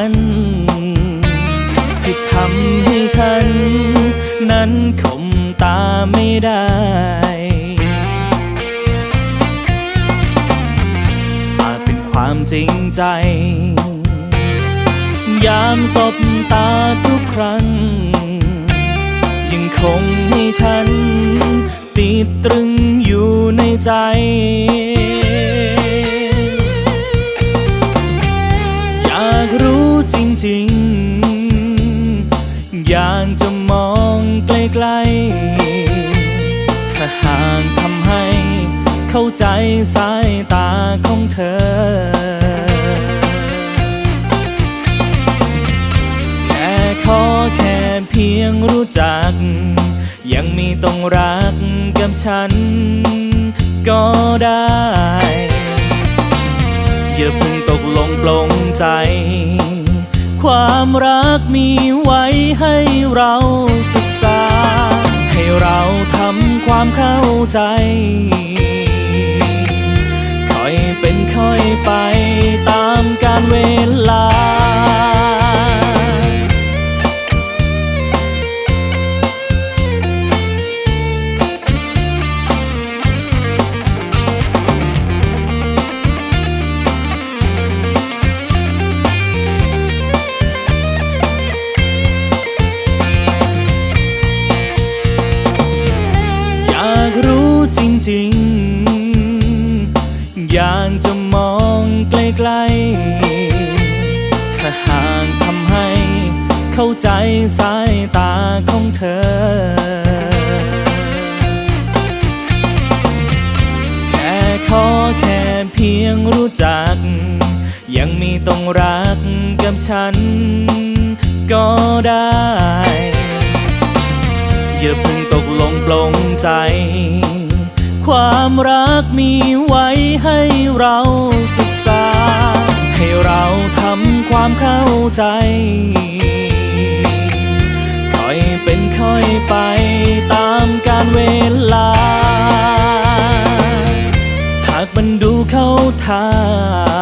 ั้น ที่ทำให้ฉัน นั้นข่มตาไม่ได้อาเป็นความจริงใจ ยามสบตาทุกครั้ง ยังคงให้ฉัน ติดตรึงอยู่ในใจ อยากจะมองไกลๆถ้าหากทำให้เข้าใจสายตาของเธอ แค่ขอแค่เพียงรู้จัก ยังมีต้องรักกับฉันก็ได้ อย่าเพิ่งตกลงปลงใจ ความรักมีไว้ ความเข้าใจ จริง อยากจะมองไกลๆถ้าหากทำให้เข้าใจสายตาของเธอ แค่ขอแค่เพียงรู้จัก ยังมีต้องรักกับฉันก็ได้ อย่าเพิ่งตกลงปลงใจ ความรักมีไว้ให้เราศึกษา ให้เราทำความเข้าใจ ค่อยเป็นค่อยไปตามกาลเวลา หากมันดูเข้าทาง